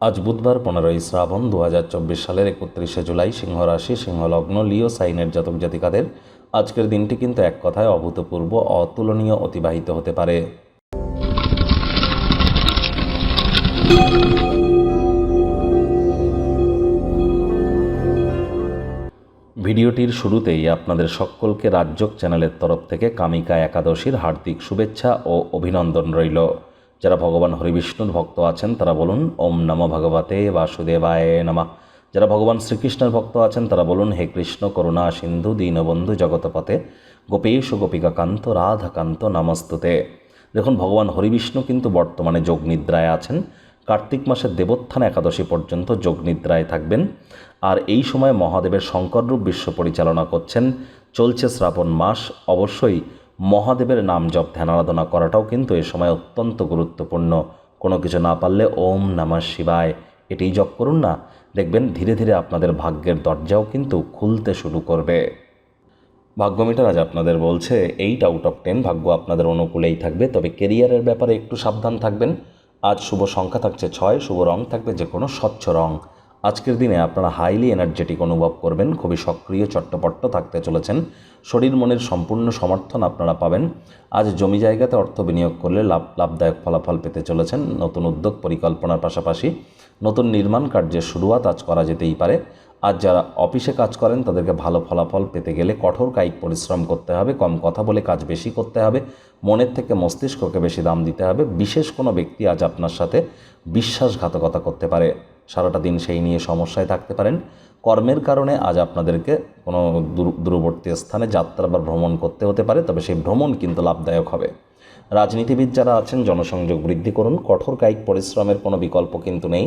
আজ বুধবার পনেরোই শ্রাবণ দু সালের একত্রিশে জুলাই সিংহ রাশি সিংহ লিও, সাইনের জাতক জাতিকাদের আজকের দিনটি কিন্তু এক কথায় অভূতপূর্ব, অতুলনীয়, অতিবাহিত হতে পারে। ভিডিওটির শুরুতেই আপনাদের সকলকে রাজ্যক চ্যানেলের তরফ থেকে কামিকা একাদশীর হার্দিক শুভেচ্ছা ও অভিনন্দন রইল। যারা ভগবান হরিবিষ্ণুর ভক্ত আছেন, তারা বলুন, ওম নম ভগবতে বাসুদেবায় নমা। যারা ভগবান শ্রীকৃষ্ণের ভক্ত আছেন, তারা বলুন, হে কৃষ্ণ, করুণা, সিন্ধু, দীনবন্ধু জগতপথে গোপেশ গোপিকাকান্ত, রাধাকান্ত, নমস্তুতে। দেখুন, ভগবান হরিবিষ্ণু কিন্তু বর্তমানে যোগ নিদ্রায় আছেন। কার্তিক মাসের দেবোত্থান একাদশী পর্যন্ত যোগ নিদ্রায় থাকবেন। আর এই সময় মহাদেবের শঙ্কররূপ বিশ্ব পরিচালনা করছেন। চলছে শ্রাবণ মাস। অবশ্যই মহাদেবের নাম জপ ধ্যান আরাধনা করাটাও কিন্তু এ সময় অত্যন্ত গুরুত্বপূর্ণ। কোনো কিছু না পারলে ওম নমঃ শিবায়। এটাই জপ করুন না। দেখবেন ধীরে ধীরে আপনাদের ভাগ্যের দরজাও কিন্তু খুলতে শুরু করবে। ভাগ্যমিটার আজ আপনাদের বলছে, এইট আউট অফ টেন ভাগ্য আপনাদের অনুকূলেই থাকবে, তবে কেরিয়ারের ব্যাপারে একটু সাবধান থাকবেন। আজ শুভ সংখ্যা থাকছে ছয়, শুভ রং থাকবে যে কোনো স্বচ্ছ রং। আজকের দিনে আপনারা হাইলি এনার্জেটিক অনুভব করবেন, খুবই সক্রিয়, চট্টপট্ট থাকতে চলেছেন। শরীর মনের সম্পূর্ণ সমর্থন আপনারা পাবেন। আজ জমি জায়গাতে অর্থ বিনিয়োগ করলে লাভ, লাভদায়ক ফলাফল পেতে চলেছেন। নতুন উদ্যোগ পরিকল্পনার পাশাপাশি নতুন নির্মাণ কার্যের শুরুয়াত আজ করা যেতেই পারে। আজ যারা অফিসে কাজ করেন, তাদেরকে ভালো ফলাফল পেতে গেলে কঠোর কায়িক পরিশ্রম করতে হবে, কম কথা বলে কাজ বেশি করতে হবে, মনের থেকে মস্তিষ্ককে বেশি দাম দিতে হবে। বিশেষ কোনো ব্যক্তি আজ আপনার সাথে বিশ্বাসঘাতকতা করতে পারে, সারাটা দিন সেই নিয়ে সমস্যায় থাকতে পারেন। কর্মের কারণে আজ আপনাদেরকে কোনো দূর, দূরবর্তী স্থানে যাত্রা বা ভ্রমণ করতে হতে পারে, তবে সেই ভ্রমণ কিন্তু লাভদায়ক হবে। রাজনীতিবিদ যারা আছেন, জনসংযোগ বৃদ্ধি করুন, কঠোর কায়িক পরিশ্রমের কোনো বিকল্প কিন্তু নেই।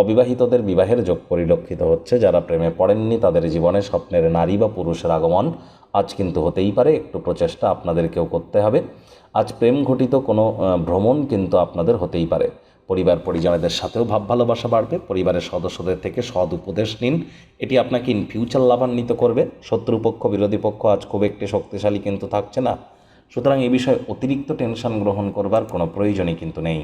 অবিবাহিতদের বিবাহের যোগ পরিলক্ষিত হচ্ছে। যারা প্রেমে পড়েননি, তাদের জীবনে স্বপ্নের নারী বা পুরুষের আগমন আজ কিন্তু হতেই পারে। একটু প্রচেষ্টা আপনাদেরকেও করতে হবে। আজ প্রেম ঘটিত কোনো ভ্রমণ কিন্তু আপনাদের হতেই পারে। পরিবার পরিজনদের সাথেও ভাব ভালোবাসা বাড়বে। পরিবারের সদস্যদের থেকে সৎ উপদেশ নিন। এটি আপনাকে ইন ফিউচার লাভান্বিত করবে। শত্রুপক্ষ বিরোধী পক্ষ আজ খুব একটি শক্তিশালী কিন্তু থাকছে না। সুতরাং এ বিষয়ে অতিরিক্ত টেনশন গ্রহণ করবার কোনো প্রয়োজনই কিন্তু নেই।